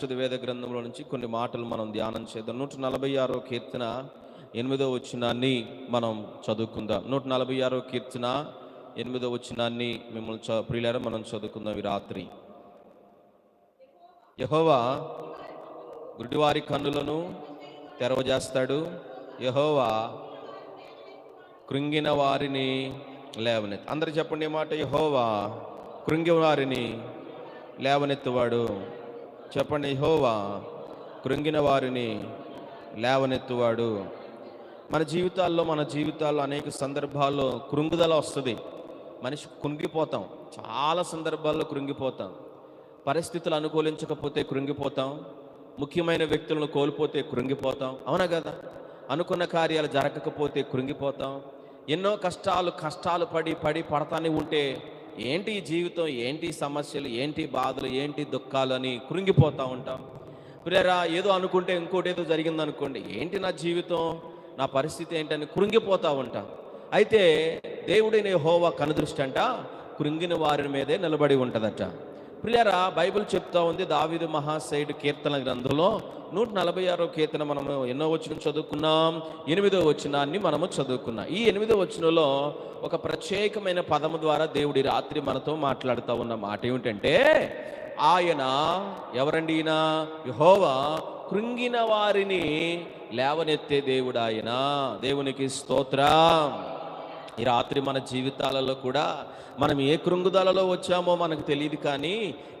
పరిశుద్ధ వేద గ్రంథంలో నుంచి కొన్ని మాటలు మనం ధ్యానం చేద్దాం. నూట నలభై ఆరో కీర్తన ఎనిమిదో వచ్చినాన్ని మనం చదువుకుందాం. నూట నలభై ఆరో కీర్తన ఎనిమిదో వచ్చినాన్ని మిమ్మల్ని చ ప్రియులారా మనం చదువుకుందాం ఈ రాత్రి. యహోవా గుడ్డివారి కన్నులను తెరవజేస్తాడు. యహోవా కృంగిన వారిని లేవనెత్తి అందరు చెప్పండి మాట యహోవా కృంగి వారిని లేవనెత్తువాడు. చెప్పండి హోవా కృంగిన వారిని లేవనెత్తువాడు. మన జీవితాల్లో మన జీవితాల్లో అనేక సందర్భాల్లో కృంగుదల వస్తుంది. మనిషి కృంగిపోతాం. చాలా సందర్భాల్లో కృంగిపోతాం. పరిస్థితులు అనుకూలించకపోతే కృంగిపోతాం. ముఖ్యమైన వ్యక్తులను కోల్పోతే కృంగిపోతాం. అవునా కదా? అనుకున్న కార్యాలు జరగకపోతే కృంగిపోతాం. ఎన్నో కష్టాలు కష్టాలు పడి పడి పడతానే ఉంటే ఏంటి జీవితం? ఏంటి సమస్యలు? ఏంటి బాధలు? ఏంటి దుఃఖాలు? అని కృంగిపోతూ ఉంటాం. ప్రేరా ఏదో అనుకుంటే ఇంకోటి ఏదో జరిగింది అనుకోండి ఏంటి నా జీవితం? నా పరిస్థితి ఏంటని కృంగిపోతూ ఉంటాం. అయితే దేవుడిని హోవా కనుదృష్టి అంట కృంగిన వారి మీదే నిలబడి ఉంటుందట. ప్రియరా బైబిల్ చెప్తా ఉంది దావిదు మహాశైడు కీర్తన గ్రంథంలో. నూట నలభై ఆరో కీర్తన మనము ఎన్నో వచ్చిన చదువుకున్నాం ఎనిమిదో వచనాన్ని మనము చదువుకున్నాం. ఈ ఎనిమిదో వచనంలో ఒక ప్రత్యేకమైన పదము ద్వారా దేవుడి రాత్రి మనతో మాట్లాడుతూ ఉన్న మాట ఏమిటంటే ఆయన ఎవరండి ఈయన? యహోవా కృంగిన వారిని లేవనెత్తే దేవుడు ఆయన. దేవునికి స్తోత్రం. ఈ రాత్రి మన జీవితాలలో కూడా మనం ఏ కృంగుదలలో వచ్చామో మనకు తెలియదు కానీ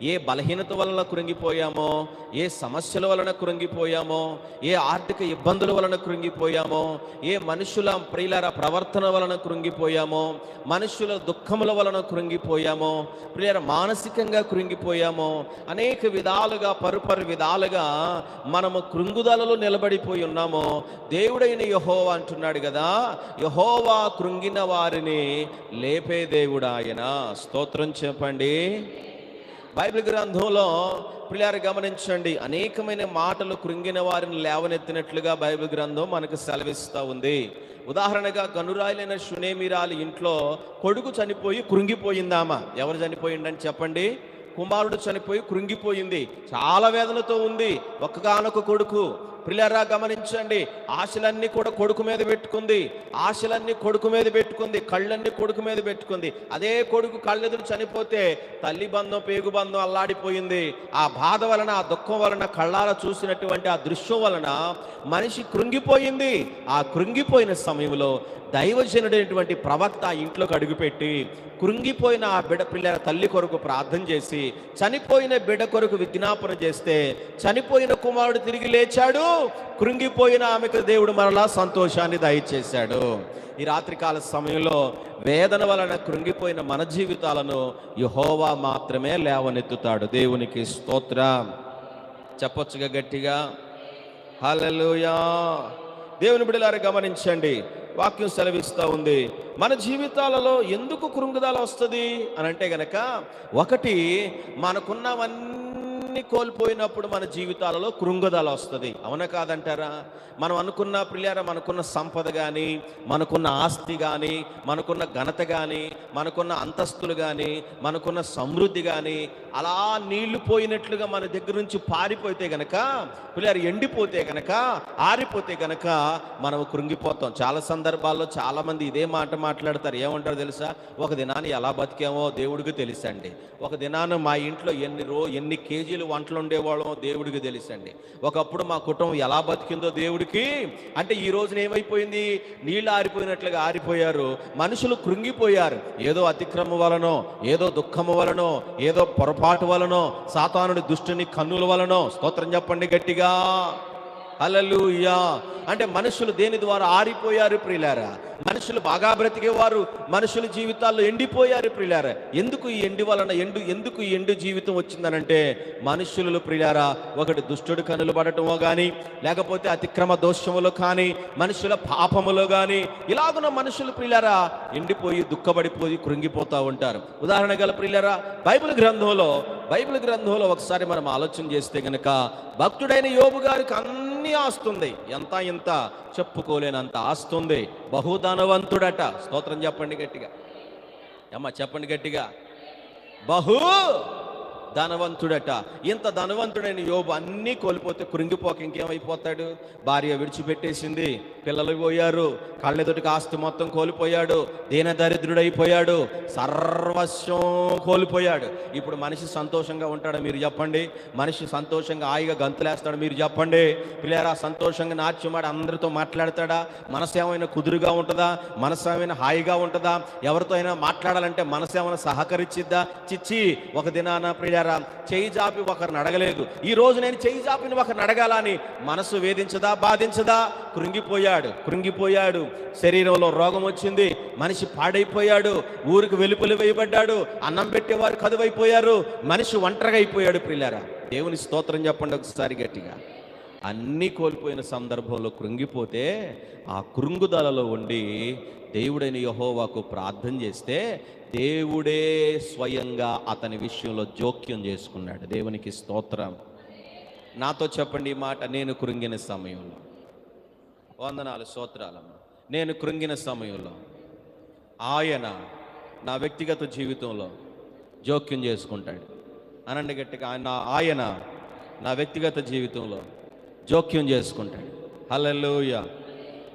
ఏ బలహీనత వలన కృంగిపోయామో ఏ సమస్యల వలన కృంగిపోయామో ఏ ఆర్థిక ఇబ్బందుల వలన కృంగిపోయామో ఏ మనుషుల ప్రియులర ప్రవర్తన వలన కృంగిపోయామో మనుషుల దుఃఖముల వలన కృంగిపోయామో ప్రియుల మానసికంగా కృంగిపోయామో అనేక విధాలుగా పరుపరు విధాలుగా మనము కృంగుదలలో నిలబడిపోయి ఉన్నామో దేవుడైన యహోవా అంటున్నాడు కదా యహోవా కృంగిన వారిని లేపే దేవుడు ఆయన. స్తోత్రం చెప్పండి. బైబిల్ గ్రంథంలో పిల్లారు గమనించండి. అనేకమైన మాటలు కృంగిన వారిని లేవనెత్తినట్లుగా బైబిల్ గ్రంథం మనకు సెలవిస్తూ ఉంది. ఉదాహరణగా గనురాయిలైన షునేమిరాలు ఇంట్లో కొడుకు చనిపోయి కృంగిపోయిందామా ఎవరు చనిపోయిండని చెప్పండి? కుమారుడు చనిపోయి కృంగిపోయింది. చాలా వేదనతో ఉంది. ఒక్కగానొక కొడుకు. ప్రిలరా గమనించండి. ఆశలన్నీ కూడా కొడుకు మీద పెట్టుకుంది. ఆశలన్నీ కొడుకు మీద పెట్టుకుంది. కళ్ళన్నీ కొడుకు మీద పెట్టుకుంది. అదే కొడుకు కళ్ళెదురు చనిపోతే తల్లి బంధం పేగు బంధం అల్లాడిపోయింది. ఆ బాధ వలన ఆ దుఃఖం వలన కళ్ళారా చూసినటువంటి ఆ దృశ్యం వలన మనిషి కృంగిపోయింది. ఆ కృంగిపోయిన సమయంలో దైవజనుడైనటువంటి ప్రవక్త ఆ ఇంట్లోకి అడుగుపెట్టి కృంగిపోయిన ఆ బిడ పిల్లల తల్లి కొరకు ప్రార్థన చేసి చనిపోయిన బిడ కొరకు విజ్ఞాపన చేస్తే చనిపోయిన కుమారుడు తిరిగి లేచాడు. కృంగిపోయిన ఆమెకు దేవుడు మరలా సంతోషాన్ని దయచేశాడు. ఈ రాత్రికాల సమయంలో వేదన వలన కృంగిపోయిన మన జీవితాలను యహోవా మాత్రమే లేవనెత్తుతాడు. దేవునికి స్తోత్ర. చెప్పొచ్చుగా గట్టిగా? హలలుయా దేవుని బిడలారు గమనించండి. వాక్యం సెలవిస్తూ ఉంది. మన జీవితాలలో ఎందుకు కృంగుదల వస్తుంది? అని అంటే గనక ఒకటి మనకున్నవన్నీ కోల్పోయినప్పుడు మన జీవితాలలో కృంగుదల వస్తుంది. అవునా కాదంటారా? మనం అనుకున్న ప్రియారా మనకున్న సంపద కానీ మనకున్న ఆస్తి కానీ మనకున్న ఘనత కానీ మనకున్న అంతస్తులు కానీ మనకున్న సమృద్ధి కానీ అలా నీళ్ళు పోయినట్లుగా మన దగ్గర నుంచి పారిపోతే గనక పిల్లలు ఎండిపోతే గనక ఆరిపోతే గనక మనం కృంగిపోతాం. చాలా సందర్భాల్లో చాలా మంది ఇదే మాట మాట్లాడతారు. ఏమంటారు తెలుసా? ఒక దినాన్ని ఎలా బతికామో దేవుడికి తెలుసండి. ఒక దినాన్ని మా ఇంట్లో ఎన్ని రో ఎన్ని కేజీలు వంటలు ఉండేవాళ్ళం దేవుడికి తెలుసండి. ఒకప్పుడు మా కుటుంబం ఎలా బతికిందో దేవుడికి? అంటే ఈ రోజున ఏమైపోయింది? నీళ్ళు ఆరిపోయినట్లుగా ఆరిపోయారు. మనుషులు కృంగిపోయారు. ఏదో అతిక్రమ వలనో ఏదో దుఃఖము వలనో ఏదో పొరపాటు వలనో సాతానుడి దుష్టుని కన్నుల వలనో స్తోత్రం చెప్పండి గట్టిగా. హల్లెలూయా. అంటే మనుషులు దేని ద్వారా ఆరిపోయారు ప్రియులారా? మనుషులు బాగా బ్రతికేవారు మనుషుల జీవితాల్లో ఎండిపోయారు ప్రియులారా ఎందుకు ఈ ఎండి వలన ఎండు ఎందుకు ఈ ఎండు జీవితం వచ్చిందనంటే మనుషులు ప్రియులారా ఒకటి దుష్టుడు కనులు పడటమో కానీ లేకపోతే అతిక్రమ దోషములో కానీ మనుషుల పాపములో కానీ ఇలాగున్న మనుషులు ప్రియులారా ఎండిపోయి దుఃఖపడిపోయి కృంగిపోతూ ఉంటారు. ఉదాహరణ గల ప్రియులారా బైబిల్ గ్రంథంలో బైబిల్ గ్రంథంలో ఒకసారి మనం ఆలోచన చేస్తే గనక భక్తుడైన యోబు గారికి అన్ని ఆస్తుంది. ఎంత ఇంత చెప్పుకోలేనంత ఆస్తుంది. బహుధనవంతుడట. స్తోత్రం చెప్పండి గట్టిగా. అమ్మ చెప్పండి గట్టిగా. బహు ధనవంతుడట. ఇంత ధనవంతుడైన యోబు అన్నీ కోల్పోతే కృంగిపోక ఇంకేమైపోతాడు? భార్య విడిచిపెట్టేసింది. పిల్లలు పోయారు. కళ్ళెదుటికి ఆస్తి మొత్తం కోల్పోయాడు. దీన దరిద్రుడైపోయాడు సర్వస్వం కోల్పోయాడు. ఇప్పుడు మనిషి సంతోషంగా ఉంటాడు మీరు చెప్పండి? మనిషి సంతోషంగా హాయిగా గంతులేస్తాడు మీరు చెప్పండి? పిల్లరా సంతోషంగా నాట్యమాడి అందరితో మాట్లాడతాడా? మనసు ఏమైనా కుదురుగా ఉంటుందా? మనసు ఏమైనా హాయిగా ఉంటుందా? ఎవరితో అయినా మాట్లాడాలంటే మనసు ఏమైనా సహకరించిద్దా చిచ్చి ఒక దినాన ప్రియారా చేయి జాపి ఒకరిని అడగలేదు. ఈ రోజు నేను చేయి జాపిని ఒకరిని అడగాలని మనసు వేధించదా బాధించదా? కృంగిపోయాడు కృంగిపోయాడు. శరీరంలో రోగం వచ్చింది మనిషి పాడైపోయాడు ఊరికి వెలుపలి వేయబడ్డాడు అన్నం పెట్టేవారు కదువైపోయారు మనిషి ఒంటరిగా అయిపోయాడు ప్రియులారా. దేవుని స్తోత్రం చెప్పండి ఒకసారి గట్టిగా. అన్నీ కోల్పోయిన సందర్భంలో కృంగిపోతే ఆ కృంగుదలలో ఉండి దేవుడైన యహోవాకు ప్రార్థన చేస్తే దేవుడే స్వయంగా అతని విషయంలో జోక్యం చేసుకున్నాడు. దేవునికి స్తోత్రం. నాతో చెప్పండి ఈ మాట నేను కృంగిన సమయంలో. వందనాలు స్తోత్రాలమ్మ. నేను కృంగిన సమయంలో. ఆయన నా వ్యక్తిగత జీవితంలో జోక్యం చేసుకుంటాడు. అనండి గట్టిగా ఆయన ఆయన నా వ్యక్తిగత జీవితంలో జోక్యం చేసుకుంటాడు. హల్లెలూయ.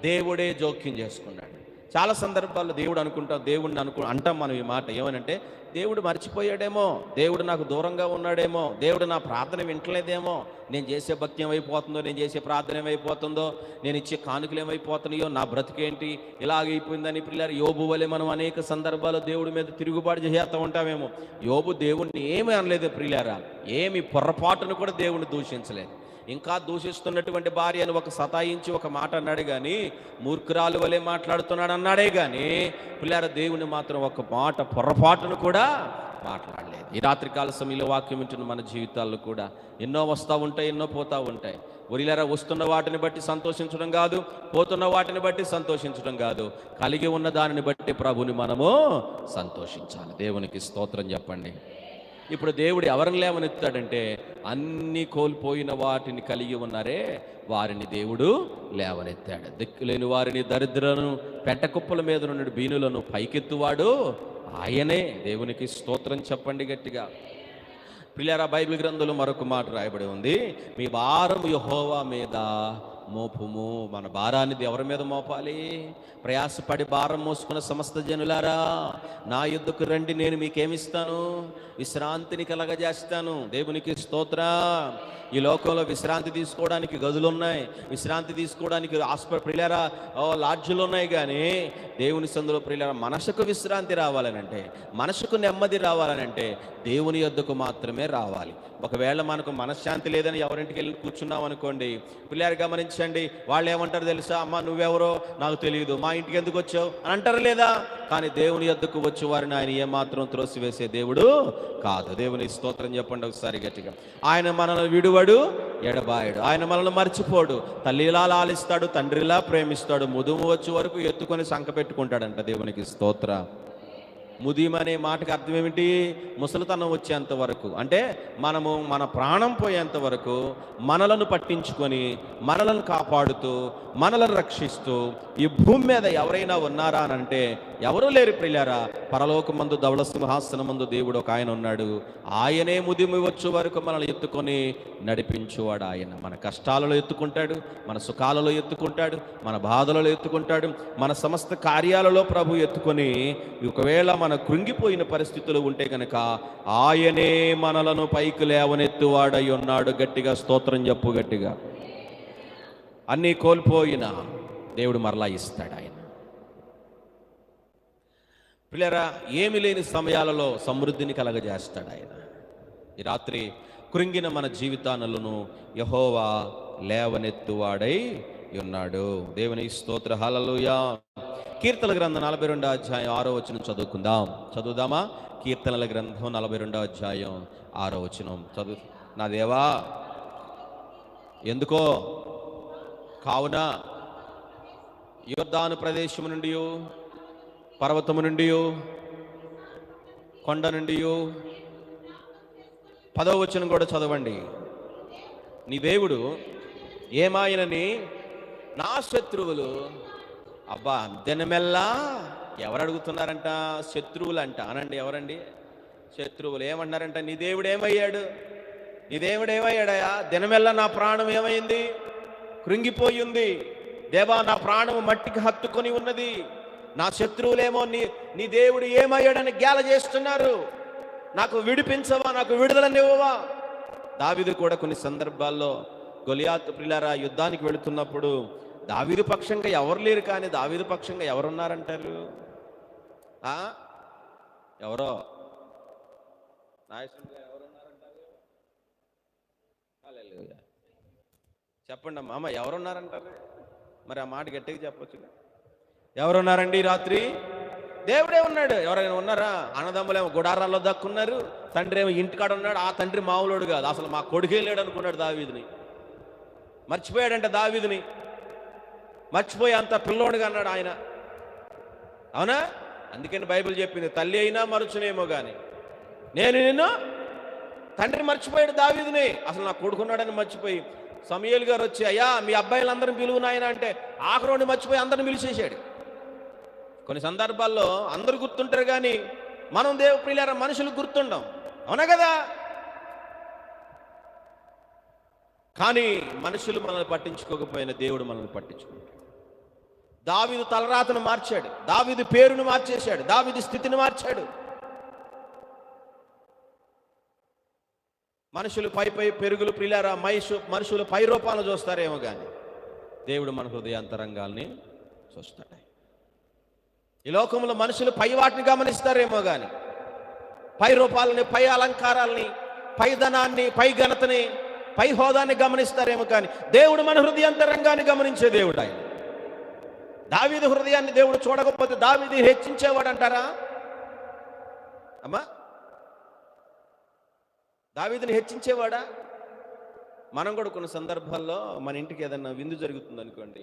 దేవుడే జోక్యం చేసుకున్నాడు. చాలా సందర్భాల్లో దేవుడు అనుకుంటాం దేవుడిని అనుకు అంటాం మనం ఈ మాట. ఏమనంటే దేవుడు మర్చిపోయాడేమో దేవుడు నాకు దూరంగా ఉన్నాడేమో దేవుడు నా ప్రార్థన వింటలేదేమో నేను చేసే భక్తి ఏమైపోతుందో నేను చేసే ప్రార్థన ఏమైపోతుందో నేను ఇచ్చే కానుకలు ఏమైపోతున్నాయో నా బ్రతికేంటి ఇలాగైపోయిందని పిల్లలు యోబు వలె మనం అనేక సందర్భాల్లో దేవుడి మీద తిరుగుబాటు చేస్తూ ఉంటామేమో. యోబు దేవుణ్ణి ఏమీ అనలేదు ప్రియులారా ఏమి పొరపాటును కూడా దేవుణ్ణి దూషించలేదు. ఇంకా దూషిస్తున్నటువంటి భార్యను ఒక సతాయించి ఒక మాట అన్నాడు కానీ మూర్ఖురాలు వలె మాట్లాడుతున్నాడు అన్నాడే కానీ పిల్లార దేవుని మాత్రం ఒక మాట పొరపాటును కూడా మాట్లాడలేదు. ఈ రాత్రికాల సమయంలో వాక్యం వింటున్న మన జీవితాల్లో కూడా ఎన్నో వస్తూ ఉంటాయి ఎన్నో పోతూ ఉంటాయి. ఒరిలారా వస్తున్న వాటిని బట్టి సంతోషించడం కాదు పోతున్న వాటిని బట్టి సంతోషించడం కాదు. కలిగి ఉన్న దానిని బట్టి ప్రభుని మనము సంతోషించాలి. దేవునికి స్తోత్రం చెప్పండి. ఇప్పుడు దేవుడు ఎవరిని లేవనెత్తాడంటే అన్ని కోల్పోయిన వాటిని కలిగి ఉన్నారే వారిని దేవుడు లేవనెత్తాడు. దిక్కులేని వారిని దరిద్రను పెట్టకుప్పల మీద నుండి బీనులను పైకెత్తువాడు ఆయనే. దేవునికి స్తోత్రం చెప్పండి గట్టిగా. పిల్లరా బైబిల్ గ్రంథంలో మరొక మాట రాయబడి ఉంది. మీ భారం యహోవా మీద మోపుము. మన భారాన్ని ఎవరి మీద మోపాలి? ప్రయాసపడి భారం మోసుకున్న సమస్త జనులారా నా యుద్ధకు రండి నేను మీకేమిస్తాను? విశ్రాంతిని కలగజేస్తాను. దేవునికి స్తోత్ర. ఈ లోకంలో విశ్రాంతి తీసుకోవడానికి గదులు ఉన్నాయి విశ్రాంతి తీసుకోవడానికి హాస్పిటల్ ప్రిలేరా ఓ లాడ్జులు ఉన్నాయి కానీ దేవుని సందులో ప్రిలేరా మనసుకు విశ్రాంతి రావాలనంటే మనసుకు నెమ్మది రావాలనంటే దేవుని యొద్దకు మాత్రమే రావాలి. ఒకవేళ మనకు మనశ్శాంతి లేదని ఎవరింటికి వెళ్ళి కూర్చున్నాం అనుకోండి పిల్లలు గమనించండి వాళ్ళు ఏమంటారు తెలుసా అమ్మ నువ్వెవరో? నాకు తెలియదు మా ఇంటికి ఎందుకు వచ్చావు? అని అంటారు లేదా? కానీ దేవుని యొద్దకు వచ్చి వారిని ఆయన ఏమాత్రం త్రోసివేసే దేవుడు కాదు. దేవుని స్తోత్రం చెప్పండి ఒకసారి గట్టిగా. ఆయన మనల్ని విడువడు ఎడబాయడు. ఆయన మనల్ని మర్చిపోడు. తల్లిలా లాలిస్తాడు తండ్రిలా ప్రేమిస్తాడు. ముదుము వచ్చే వరకు ఎత్తుకొని సంక పెట్టుకుంటాడంట దేవునికి స్తోత్ర. ముదిం అనే మాటకి అర్థం ఏమిటి? ముసలితనం వచ్చేంత వరకు. అంటే మనము మన ప్రాణం పోయేంత వరకు మనలను పట్టించుకొని మనలను కాపాడుతూ మనలను రక్షిస్తూ ఈ భూమి మీద ఎవరైనా ఉన్నారా అని అంటే ఎవరూ లేరు ప్రియులారా? పరలోకమందు ధవళ సింహాసనమందు దేవుడు ఒక ఆయన ఉన్నాడు. ఆయనే ముదిమి వచ్చు వరకు మనల్ని ఎత్తుకొని నడిపించువాడు ఆయన. మన కష్టాలలో ఎత్తుకుంటాడు మన సుఖాలలో ఎత్తుకుంటాడు మన బాధలలో ఎత్తుకుంటాడు మన సమస్త కార్యాలలో ప్రభు ఎత్తుకొని ఒకవేళ మన కృంగిపోయిన పరిస్థితులు ఉంటే కనుక ఆయనే మనలను పైకి లేవనెత్తువాడై ఉన్నాడు. గట్టిగా స్తోత్రం చెప్పు గట్టిగా. అన్నీ కోల్పోయిన దేవుడు మరలా ఇస్తాడు ఆయన. పిల్లరా ఏమి లేని సమయాలలో సమృద్ధిని కలగజేస్తాడు ఆయన. ఈ రాత్రి కృంగిన మన జీవితానలను యహోవా లేవనెత్తువాడై ఉన్నాడు. దేవుని స్తోత్ర హల్లెలూయా. కీర్తన గ్రంథం నలభై రెండో అధ్యాయం ఆరో వచనం చదువుకుందాం. చదువుదామా? కీర్తనల గ్రంథం నలభై రెండో అధ్యాయం ఆరో వచనం. చదువు. నా దేవా ఎందుకో? కావున యోర్దాను ప్రదేశము నుండి పర్వతము నుండి కొండ నుండి పదవ వచనం కూడా చదవండి. నీ దేవుడు ఏమాయనని నా శత్రువులు అబ్బా దినమెల్లా ఎవరు అడుగుతున్నారంట? శత్రువులు అంట అనండి ఎవరండి? శత్రువులు ఏమన్నారంట? నీ దేవుడు ఏమయ్యాడు? నీ దేవుడు ఏమయ్యాడయా దినమెల్లా నా ప్రాణం ఏమైంది? కృంగిపోయి ఉంది. దేవా నా ప్రాణం మట్టికి హత్తుకొని ఉన్నది. నా శత్రువులేమో నీ నీ దేవుడు ఏమయ్యాడని గ్యాల చేస్తున్నారు. నాకు విడిపించవా నాకు విడుదలనివ్వవా? దావిదు కూడా కొన్ని సందర్భాల్లో గొలియాత్ ప్రిలారా యుద్ధానికి వెళుతున్నప్పుడు దావిదు పక్షంగా ఎవరు లేరు కానీ దావిదు పక్షంగా ఎవరున్నారంటారు? ఎవరో? చెప్పండి అమ్మ ఎవరున్నారంటారు? మరి ఆ మాట గట్టిగా చెప్పొచ్చు ఎవరున్నారండి రాత్రి? దేవుడే ఉన్నాడు. ఎవరైనా ఉన్నారా? అన్నదమ్ములేమో గుడారాల్లో దక్కున్నారు. తండ్రి ఏమో ఇంటికాడ ఉన్నాడు. ఆ తండ్రి మామూలుడు కాదు. అసలు మా కొడుకే లేడు అనుకున్నాడు దావీదిని. మర్చిపోయాడంట దావీదిని. మర్చిపోయి అంత పిల్లోడుగా అన్నాడు ఆయన. అవునా? అందుకని బైబిల్ చెప్పింది తల్లి అయినా మరచునేమో కానీ నేను నిన్ను తండ్రి మర్చిపోయాడు దావీదిని. అసలు నా కొడుకున్నాడని మర్చిపోయి సమయలు గారు వచ్చి అయ్యా మీ అబ్బాయిలందరిని పిలువు నాయన అంటే ఆఖరోని మర్చిపోయి అందరిని పిలిచేసాడు కొన్ని సందర్భాల్లో అందరూ గుర్తుంటారు కానీ మనం దేవప్రియులార మనుషులు గుర్తుండం. అవునా కదా? కానీ మనుషులు మనల్ని పట్టించుకోకపోయిన దేవుడు మనల్ని పట్టించుకుంటాడు. దావిదు తలరాతను మార్చాడు. దావిదు పేరును మార్చేశాడు. దావిదు స్థితిని మార్చాడు. మనుషులు పై పై పెరుగులు ప్రిలారా మైషు మనుషులు పై రూపాలను చూస్తారేమో కానీ దేవుడు మన హృదయాంతరంగాల్ని చూస్తాడు. ఈ లోకంలో మనుషులు పై వాటిని గమనిస్తారేమో కానీ పై రూపాలని పై అలంకారాలని పై ధనాన్ని పై ఘనతని పై హోదాన్ని గమనిస్తారేమో కానీ దేవుడు మన హృదయాంతరంగాన్ని గమనించే దేవుడు ఆయన. దావీది హృదయాన్ని దేవుడు చూడకపోతే దావీది హెచ్చించేవాడు అంటారా అమ్మా దావీదుని హెచ్చించేవాడా? మనం కూడా కొన్ని సందర్భాల్లో మన ఇంటికి ఏదైనా విందు జరుగుతుంది అనుకోండి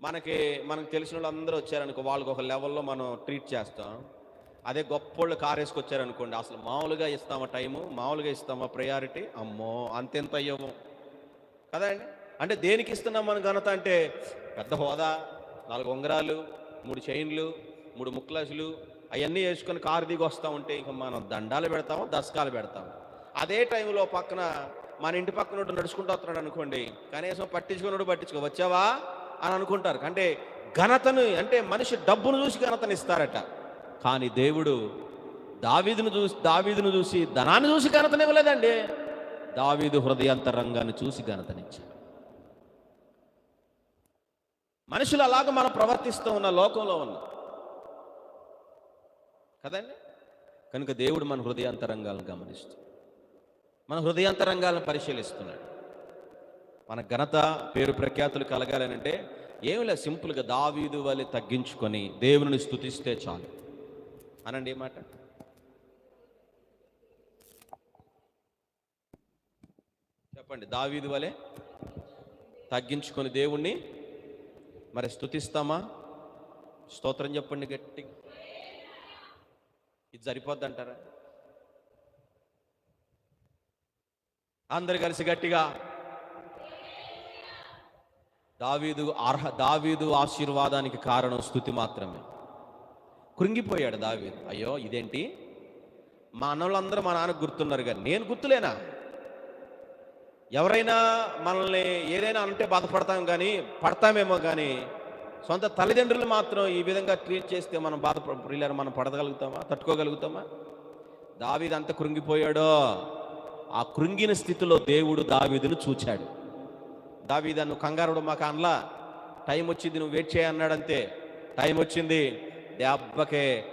మనకి మనకు తెలిసిన వాళ్ళు అందరూ వచ్చారనుకో వాళ్ళకి ఒక లెవెల్లో మనం ట్రీట్ చేస్తాం. అదే గొప్పోళ్ళు కారు వేసుకొచ్చారనుకోండి అసలు మామూలుగా ఇస్తామా టైము మామూలుగా ఇస్తామా ప్రయారిటీ? అమ్మో అంతెంత అయ్యము కదా అండి? అంటే దేనికి ఇస్తున్నాం మన ఘనత అంటే పెద్ద హోదా నాలుగు ఉంగరాలు మూడు చైన్లు మూడు ముక్లాసులు అవన్నీ వేసుకొని కారు దిగి వస్తూ ఉంటే ఇంకా మనం దండాలు పెడతాము దశకాలు పెడతాము? అదే టైంలో పక్కన మన ఇంటి పక్కన నడుచుకుంటూ వస్తున్నాడు అనుకోండి కనీసం పట్టించుకున్నాడు పట్టించుకో వచ్చావా? అని అనుకుంటారు. అంటే ఘనతను అంటే మనిషి డబ్బును చూసి ఘనతను ఇస్తారట. కానీ దేవుడు దావీదును చూసి దావీదును చూసి ధనాన్ని చూసి ఘనతనివ్వలేదండి దావీదు హృదయాంతరంగాన్ని చూసి ఘనతనిచ్చాడు. మనుషులు అలాగ మనం ప్రవర్తిస్తూ ఉన్న లోకంలో ఉన్న కదండి? కనుక దేవుడు మన హృదయాంతరంగాలను గమనిస్తూ మన హృదయాంతరంగాలను పరిశీలిస్తున్నాడు. మన ఘనత పేరు ప్రఖ్యాతులు కలగాలని అంటే ఏమి లేదు సింపుల్గా దావీదు వలె తగ్గించుకొని దేవుని స్థుతిస్తే చాలు. అనండి ఏ మాట? చెప్పండి దావీదు వలె తగ్గించుకొని దేవుణ్ణి మరి స్థుతిస్తామా స్తోత్రం చెప్పండి గట్టి ఇది సరిపోద్ది అంటారా అందరు కలిసి గట్టిగా దావీదు అర్హ దావీదు ఆశీర్వాదానికి కారణం స్థుతి మాత్రమే. కృంగిపోయాడు దావీదు. అయ్యో ఇదేంటి? మా అన్నలందరూ మా నాన్నకు గుర్తున్నారు కానీ నేను గుర్తులేనా? ఎవరైనా మనల్ని ఏదైనా అంటే బాధపడతాం కానీ పడతామేమో కానీ సొంత తల్లిదండ్రులు మాత్రం ఈ విధంగా ట్రీట్ చేస్తే మనం బాధపడ మనం పడగలుగుతామా? తట్టుకోగలుగుతామా? దావీదు అంత కృంగిపోయాడో. ఆ కృంగిన స్థితిలో దేవుడు దావీదును చూచాడు. దావీదా నువ్వు కంగారుడు మాకు అనలా. టైం వచ్చింది నువ్వు వెయిట్ చేయన్నాడంతే టైం వచ్చింది. దెబ్బకే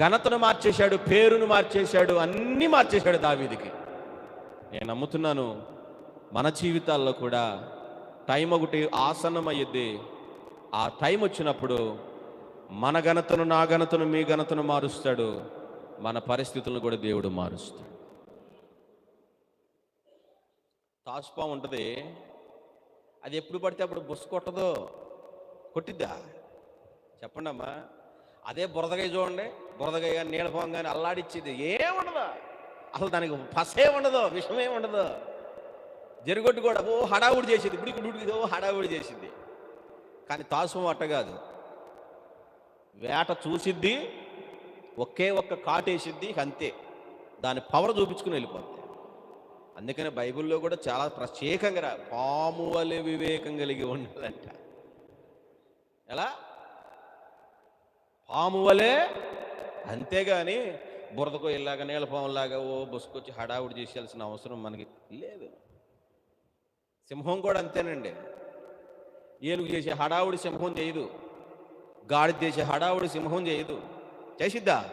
ఘనతను మార్చేశాడు పేరును మార్చేశాడు అన్నీ మార్చేశాడు దావీదికి. నేను నమ్ముతున్నాను మన జీవితాల్లో కూడా టైం ఒకటి ఆసన్నమయ్యిద్ది. ఆ టైం వచ్చినప్పుడు మన ఘనతను నా ఘనతను మీ ఘనతను మారుస్తాడు. మన పరిస్థితులను కూడా దేవుడు మారుస్తాడు. తాస్పా ఉంటుంది. అది ఎప్పుడు పడితే అప్పుడు బుస్ కొట్టదు. కొట్టిద్దా? చెప్పండి అమ్మా అదే బురదగాయ చూడండి. బురదగాయ కానీ నీళ్ళపోం కానీ అల్లాడిచ్చేది. ఏముండదు. అసలు దానికి పసే ఉండదు విషమే ఉండదు. జరుగొట్టు కూడా ఓ హడావుడి చేసింది. ఇప్పుడు ఇప్పుడు ఓ హడావుడి చేసింది. కానీ తాసు అట్ట కాదు. వేట చూసిద్ది ఒకే ఒక్క కాటేసిద్ది ఇక అంతే. దాని పవర్ చూపించుకుని వెళ్ళిపోద్ది. అందుకని బైబిల్లో కూడా చాలా ప్రత్యేకంగా రా పాము వలె వివేకం కలిగి ఉండాలంట. ఎలా? పాము వలె? అంతేగాని బురదకో ఇలాగా నీళ్ళ పాములాగా ఓ బుసుకొచ్చి హడావుడి చేసేయాల్సిన అవసరం మనకి లేదు. సింహం కూడా అంతేనండి. ఏనుగు చేసే హడావుడి సింహం చేయదు. గాడి చేసే హడావుడి సింహం చేయదు. చేసిద్దా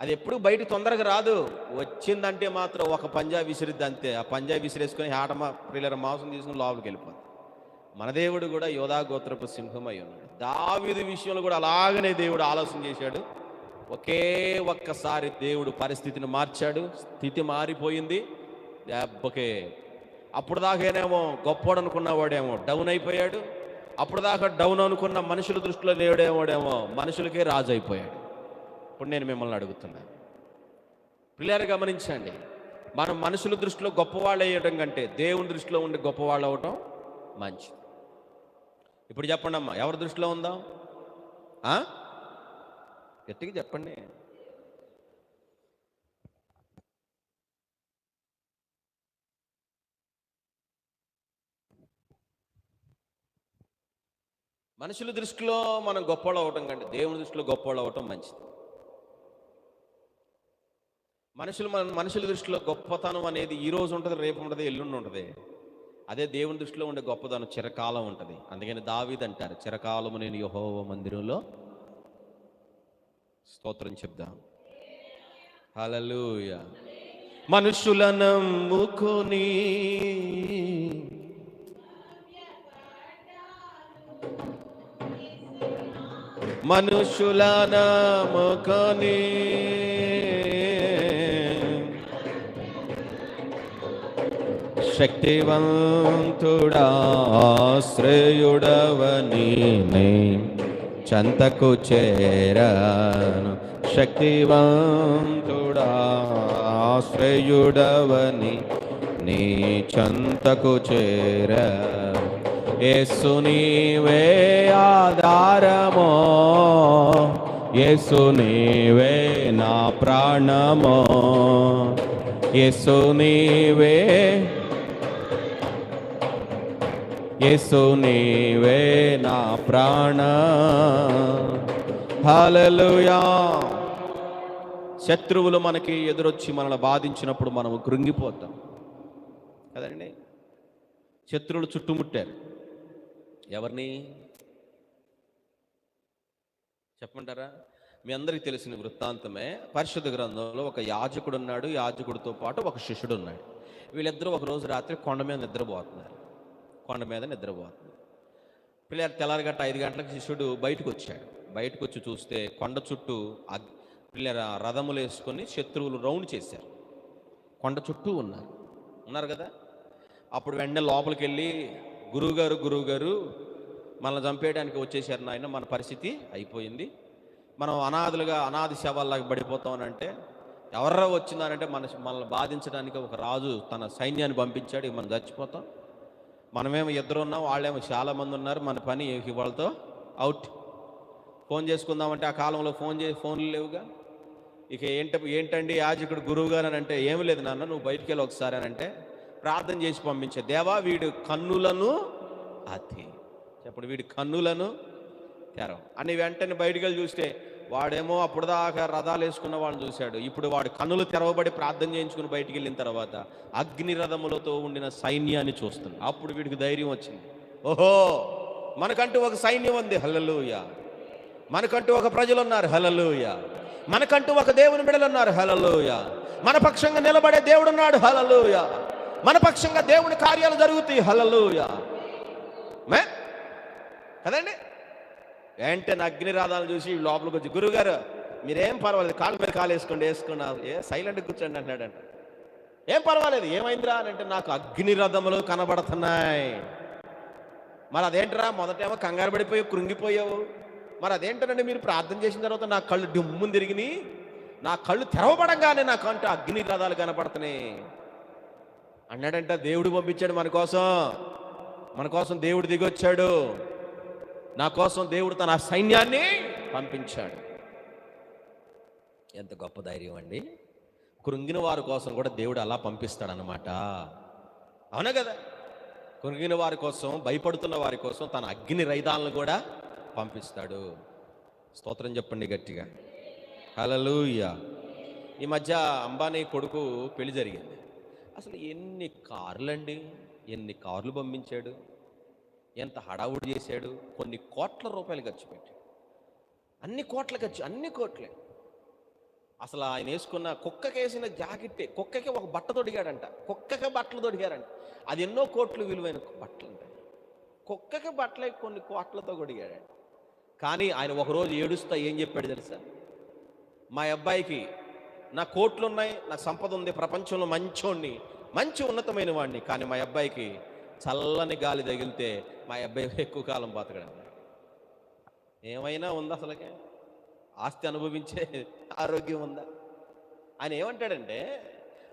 అది ఎప్పుడు బయట తొందరగా రాదు. వచ్చిందంటే మాత్రం ఒక పంజా విసిరిద్ది అంతే. ఆ పంజా విసిరేసుకొని ఆట మా పిల్లల మాంసం తీసుకుని లోపలికి వెళ్ళిపోతుంది మన దేవుడు కూడా యోధా గోత్రపు సింహం అయి ఉన్నాడు. దావిది విషయంలో కూడా అలాగనే దేవుడు ఆలోచన చేశాడు. ఒకే ఒక్కసారి దేవుడు పరిస్థితిని మార్చాడు. స్థితి మారిపోయింది. దెబ్బకే అప్పుడు దాకానేమో గొప్పోడు అనుకున్నవాడేమో డౌన్ అయిపోయాడు. అప్పుడు దాకా డౌన్ అనుకున్న మనుషుల దృష్టిలో దేవుడేమోడేమో మనుషులకే రాజు అయిపోయాడు. ఇప్పుడు నేను మిమ్మల్ని అడుగుతున్నాను పిల్లలు గమనించండి. మనం మనుషుల దృష్టిలో గొప్పవాళ్ళు అయ్యడం కంటే దేవుని దృష్టిలో ఉండి గొప్పవాళ్ళు అవటం మంచిది. ఇప్పుడు చెప్పండి అమ్మా ఎవరి దృష్టిలో ఉందాం? గట్టిగా చెప్పండి. మనుషుల దృష్టిలో మనం గొప్పవాళ్ళు అవటం కంటే దేవుని దృష్టిలో గొప్పవాళ్ళు అవటం మంచిది. మనుషులు మన మనుషుల దృష్టిలో గొప్పతనం అనేది ఈ రోజు ఉంటుంది రేపు ఉంటుంది ఎల్లుండి ఉంటుంది. అదే దేవుని దృష్టిలో ఉండే గొప్పతనం చిరకాలం ఉంటుంది. అందుకని దావీద్ అంటారు చిరకాలము నేను యహోవ మందిరంలో స్తోత్రం చెప్దాం. హలలుయ మనుషుల నమ్ముకొని మనుషుల నమ్ముకొని శక్తివంతుడా శ్రేయుడవని చంతకు చేరాను. శక్తివంతుడా శ్రేయుడవని నీ చంతకు చేరా యేసు నీవే ఆధారమో యేసు నీవే నా ప్రాణమో యేసు నీవే యేసు నీవే నా ప్రాణ. హల్లెలూయా. శత్రువులు మనకి ఎదురొచ్చి మనల్ని బాధించినప్పుడు మనం కృంగిపోతాం. కదండి? శత్రువులు చుట్టుముట్టారు. ఎవరిని? చెప్పమంటారా? మీ అందరికీ తెలిసిన వృత్తాంతమే పరిశుద్ధ గ్రంథంలో ఒక యాజకుడు ఉన్నాడు యాజకుడితో పాటు ఒక శిష్యుడు ఉన్నాడు వీళ్ళిద్దరూ ఒక రోజు రాత్రి కొండ మీద నిద్రపోతున్నారు. కొండ మీద నిద్రపోతుంది. పిల్లలు తెల్లారిగట్ట ఐదు గంటలకు శిష్యుడు బయటకు వచ్చాడు బయటకు వచ్చి చూస్తే కొండ చుట్టూ అగ్- పిల్లల రథములు వేసుకొని శత్రువులు రౌండ్ చేశారు. కొండ చుట్టూ ఉన్నారు. ఉన్నారు కదా? అప్పుడు వెంటనే లోపలికి వెళ్ళి గురువుగారు గురువుగారు మనల్ని చంపేయడానికి వచ్చేసారు నాయన మన పరిస్థితి అయిపోయింది. మనం అనాథులుగా అనాథి శవాల్లాగా పడిపోతామనంటే ఎవర్రా వచ్చిందనంటే మన మనల్ని బాధించడానికి ఒక రాజు తన సైన్యాన్ని పంపించాడు మనం చచ్చిపోతాం. మనమేమో ఇద్దరు ఉన్నాం వాళ్ళేమో చాలామంది ఉన్నారు మన పని ఇక వాళ్ళతో అవుట్. ఫోన్ చేసుకుందామంటే ఆ కాలంలో ఫోన్ చే ఫోన్లు లేవుగా? ఇక ఏంట ఏంటండి యాజకుడు గురువు గారు అని అంటే ఏమి లేదు నాన్న నువ్వు బయటికి వెళ్ళి ఒకసారి అని అంటే ప్రార్థన చేసి పంపించే దేవా వీడు కన్నులను అతి. చెప్పడు వీడి కన్నులను తెరవ. అని వెంటనే బయటికి వెళ్ళి చూస్తే వాడేమో అప్పుడు దాకా రథాలు వేసుకున్న వాడిని చూశాడు. ఇప్పుడు వాడు కన్నులు తెరవబడి ప్రార్థన చేయించుకుని బయటికి వెళ్ళిన తర్వాత అగ్ని రథములతో ఉండిన సైన్యాన్ని చూస్తున్నాడు. అప్పుడు వీడికి ధైర్యం వచ్చింది. ఓహో! మనకంటూ ఒక సైన్యం ఉంది. హల్లెలూయ! మనకంటూ ఒక ప్రజలు ఉన్నారు. హలలుయ మనకంటూ ఒక దేవుని బిడలు ఉన్నారు. హలలుయ మన పక్షంగా నిలబడే దేవుడు ఉన్నాడు. హలలుయ మన పక్షంగా దేవుని కార్యాలు జరుగుతాయి. హలలుయ కదండి? వెంటనే అగ్నిరాధాలు చూసి లోపలికి వచ్చి గురుగారు మీరేం పర్వాలేదు కాళ్ళ మీద కాలు వేసుకోండి వేసుకున్నారు. ఏ సైలెంట్ కూర్చోండి అంటాడంట ఏం పర్వాలేదు ఏమైందిరా? అని అంటే నాకు అగ్ని రథములు కనబడుతున్నాయి. మరి అదేంటరా మొదటేమో కంగారు పడిపోయి కృంగిపోయావు. మరి అదేంటనండి మీరు ప్రార్థన చేసిన తర్వాత నా కళ్ళు డుమ్ముని తిరిగిని నా కళ్ళు తెరవబడంగానే నా కంట అగ్ని రథాలు కనపడుతున్నాయి అన్నాడంట దేవుడు పంపించాడు మన కోసం. మన కోసం దేవుడు దిగొచ్చాడు. నా కోసం దేవుడు తన సైన్యాన్ని పంపించాడు. ఎంత గొప్ప ధైర్యం అండి. కృంగిన వారి కోసం కూడా దేవుడు అలా పంపిస్తాడనమాట అవునా కదా? కృంగిన వారి కోసం భయపడుతున్న వారి కోసం తన అగ్ని రైదాలను కూడా పంపిస్తాడు. స్తోత్రం చెప్పండి గట్టిగా. హలలుయ ఈ మధ్య అంబానీ కొడుకు పెళ్ళి జరిగింది. అసలు ఎన్ని కార్లండి? ఎన్ని కార్లు పంపించాడు? ఎంత హడావుడి చేశాడు కొన్ని కోట్ల రూపాయలు ఖర్చు పెట్టి అన్ని కోట్ల ఖర్చు అన్ని కోట్లే. అసలు ఆయన వేసుకున్న కుక్కకేసిన జాకెట్టే కుక్కకి ఒక బట్ట తొడిగాడంట. కుక్కకి బట్టలు తొడిగారంట. అది ఎన్నో కోట్లు విలువైన బట్టలు ఉంటాయి కుక్కకి బట్టలే కొన్ని కోట్లతో కొడిగాడంట. కానీ ఆయన ఒకరోజు ఏడుస్తా ఏం చెప్పాడు తెలుసా? మా అబ్బాయికి నా కోట్లు ఉన్నాయి నా సంపద ఉంది ప్రపంచంలో మంచోడిని మంచి ఉన్నతమైన వాడిని కానీ మా అబ్బాయికి చల్లని గాలి తగిలితే మా అబ్బాయి ఎక్కువ కాలం బతకడం. ఏమైనా ఉందా అసలుకే? ఆస్తి అనుభవించే ఆరోగ్యం ఉందా? ఆయన ఏమంటాడంటే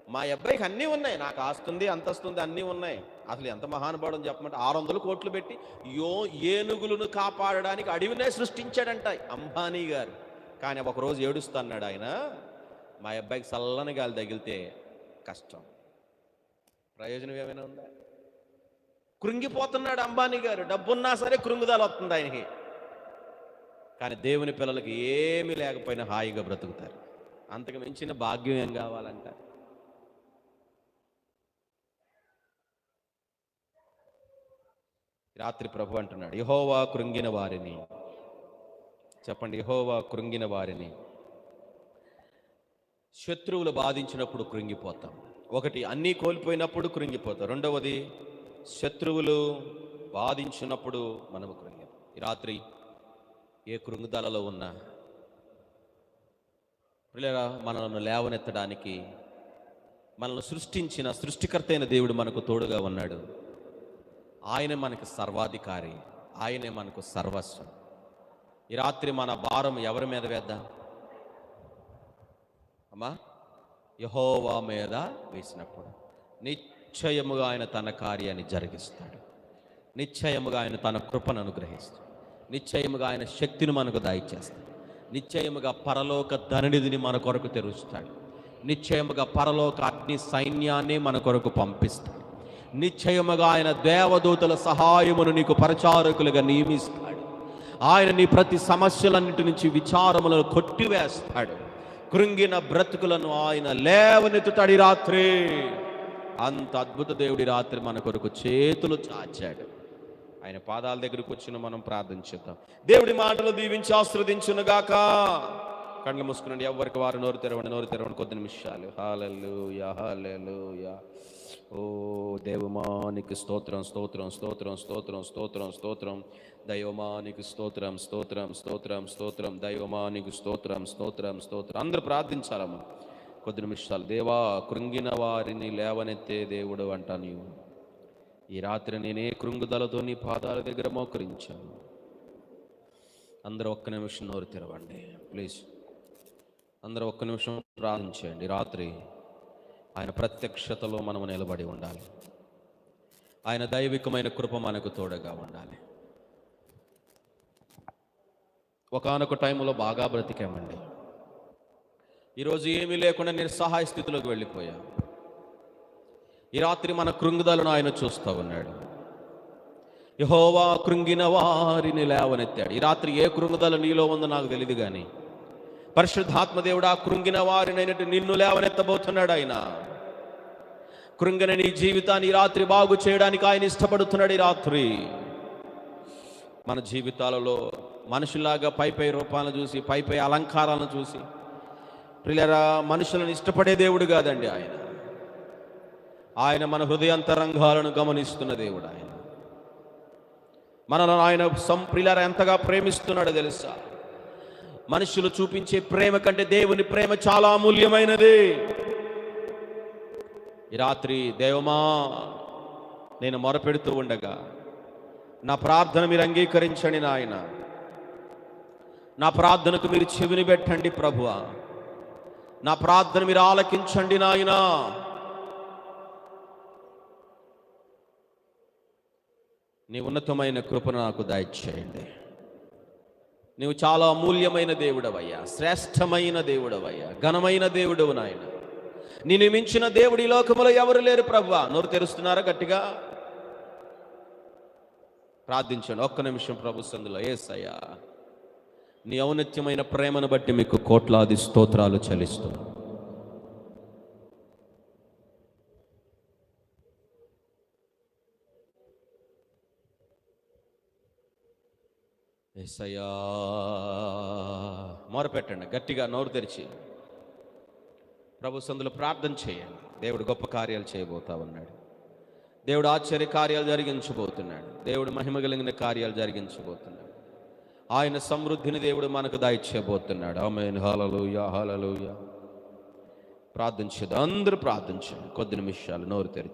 మా అబ్బాయికి అన్నీ ఉన్నాయి నాకు ఆస్తుంది అంతస్తుంది అన్నీ ఉన్నాయి. అసలు ఎంత మహానుభావుడు చెప్పమంటే ఆరు వందలు కోట్లు పెట్టి యో ఏనుగులను కాపాడడానికి అడవినే సృష్టించాడంట అంబానీ గారు. కానీ ఒకరోజు ఏడుస్తున్నాడు ఆయన మా అబ్బాయికి చల్లని గాలి తగిలితే కష్టం. ప్రయోజనం ఏమైనా ఉందా? కృంగిపోతున్నాడు అంబానీ గారు. డబ్బున్నా సరే కృంగుదల వస్తుంది ఆయనకి. కానీ దేవుని పిల్లలకి ఏమీ లేకపోయినా హాయిగా బ్రతుకుతారు. అంతకు మించిన భాగ్యం ఏం కావాలంట? రాత్రి ప్రభు అంటున్నాడు యహోవా కృంగిన వారిని. చెప్పండి యహోవా కృంగిన వారిని. శత్రువులు బాధించినప్పుడు కృంగిపోతాం. ఒకటి అన్నీ కోల్పోయినప్పుడు కృంగిపోతాం. రెండవది శత్రువులు బాధించినప్పుడు మనము కృంగి. ఈ రాత్రి ఏ కృంగుదలలో ఉన్నా పిల్లరా మనల్ని లేవనెత్తడానికి మనల్ని సృష్టించిన సృష్టికర్తైన దేవుడు మనకు తోడుగా ఉన్నాడు. ఆయన మనకు సర్వాధికారి ఆయనే మనకు సర్వస్వం. ఈ రాత్రి మన భారం ఎవరి మీద వేద్దాం? అమ్మా యహోవా మీద వేసినప్పుడు. నిశ్చయముగా ఆయన తన కార్యాన్ని జరిగిస్తాడు. నిశ్చయముగా ఆయన తన కృపను అనుగ్రహిస్తాడు. నిశ్చయముగా ఆయన శక్తిని మనకు దాయిచేస్తాడు. నిశ్చయముగా పరలోక ధననిధిని మన కొరకు తెరుస్తాడు. నిశ్చయముగా పరలోక అగ్ని సైన్యాన్ని మన కొరకు పంపిస్తాడు. నిశ్చయముగా ఆయన దేవదూతల సహాయమును నీకు పరిచారకులుగా నియమిస్తాడు. ఆయన నీ ప్రతి సమస్యలన్నిటి నుంచి విచారములను కొట్టివేస్తాడు. కృంగిన బ్రతుకులను ఆయన లేవనెత్తుతాడు రాత్రి. అంత అద్భుత దేవుడి రాత్రి మన కొరకు చేతులు చాచాడు. ఆయన పాదాల దగ్గరకు వచ్చిన మనం ప్రార్థించుద్దాం దేవుడి మాటలు దీవించి ఆశ్రదించునుగాక కళ్ళు మూసుకునండి ఎవరికి వారు నోరు తెరవండి నోరు తెరవండి కొద్ది నిమిషాలు. హాలెలూయా హాలెలూయా ఓ దేవమానికి స్తోత్రం స్తోత్రం స్తోత్రం స్తోత్రం స్తోత్రం స్తోత్రం. దైవమానికి స్తోత్రం స్తోత్రం స్తోత్రం స్తోత్రం. దైవమానికి స్తోత్రం స్తోత్రం స్తోత్రం. అందరూ ప్రార్థించాలమ్మా. కొద్ది నిమిషాలు. దేవా కృంగిన వారిని లేవనెత్తే దేవుడు అంట నీవు. ఈ రాత్రి నేనే కృంగుదలతో నీ పాదాల దగ్గర మోకరించాను. అందరూ ఒక్క నిమిషం నోరు తెరవండి. ప్లీజ్. అందరూ ఒక్క నిమిషం ప్రార్థించండి రాత్రి ఆయన ప్రత్యక్షతలో మనము నిలబడి ఉండాలి. ఆయన దైవికమైన కృప మనకు తోడుగా ఉండాలి. ఒకనొక టైంలో బాగా బ్రతికామండి. ఈరోజు ఏమీ లేకుండా నేను సహాయ స్థితిలోకి వెళ్ళిపోయా ఈ రాత్రి మన కృంగుదలను ఆయన చూస్తూ ఉన్నాడు. యహోవా కృంగిన వారిని లేవనెత్తాడు. ఈ రాత్రి ఏ కృంగుదల నీలో ఉందో నాకు తెలియదు కానీ పరిశుద్ధాత్మదేవుడు ఆ కృంగిన వారినైనట్టు నిన్ను లేవనెత్తబోతున్నాడు ఆయన. కృంగిన నీ జీవితాన్ని రాత్రి బాగు చేయడానికి ఆయన ఇష్టపడుతున్నాడు ఈ రాత్రి. మన జీవితాలలో మనుషులాగా పై పై రూపాలను చూసి పై పై అలంకారాలను చూసి ప్రియులరా మనుషులను ఇష్టపడే దేవుడు కాదండి ఆయన. ఆయన మన హృదయాంతరంగాలను గమనిస్తున్న దేవుడు ఆయన. మనను ఆయన సంప్రిలర ఎంతగా ప్రేమిస్తున్నాడో తెలుసా? మనుషులు చూపించే ప్రేమ కంటే దేవుని ప్రేమ చాలా అమూల్యమైనది. ఈ రాత్రి దేవమా నేను మొరపెడుతూ ఉండగా నా ప్రార్థన మీరు అంగీకరించండి నాయన. నా ప్రార్థనకు మీరు చెవిని పెట్టండి ప్రభువా. నా ప్రార్థన మీరు ఆలకించండి నాయనా. నీ ఉన్నతమైన కృపను నాకు దయచేయండి. నీవు చాలా అమూల్యమైన దేవుడవయ్యా శ్రేష్టమైన దేవుడవయ్యా ఘనమైన దేవుడవు నాయన. నిన్ను మించిన దేవుడి ఈ లోకములో ఎవరు లేరు ప్రవ్వా. నోరు తెరుస్తున్నారా గట్టిగా? ప్రార్థించండి ఒక్క నిమిషం ప్రభు సందులో. ఏసయ్యా. నీ ఔన్నత్యమైన ప్రేమను బట్టి మీకు కోట్లాది స్తోత్రాలు చెల్లిస్తూ ఏసయ్యా మొరపెట్టండి గట్టిగా నోరు తెరిచి. ప్రభు సందులో ప్రార్థన చేయండి. దేవుడు గొప్ప కార్యాలు చేయబోతా ఉన్నాడు. దేవుడు ఆశ్చర్య కార్యాలు జరిగించబోతున్నాడు. దేవుడు మహిమ కలిగిన కార్యాలు జరిగించబోతున్నాడు. ఆయన సమృద్ధిని దేవుడు మనకు దాయిచ్చేయబోతున్నాడు. ఆమె హాలలుయ హాలలుయ ప్రార్థించదు అందరూ ప్రార్థించండి. కొద్ది నిమిషాలు నోరు తెరిచి.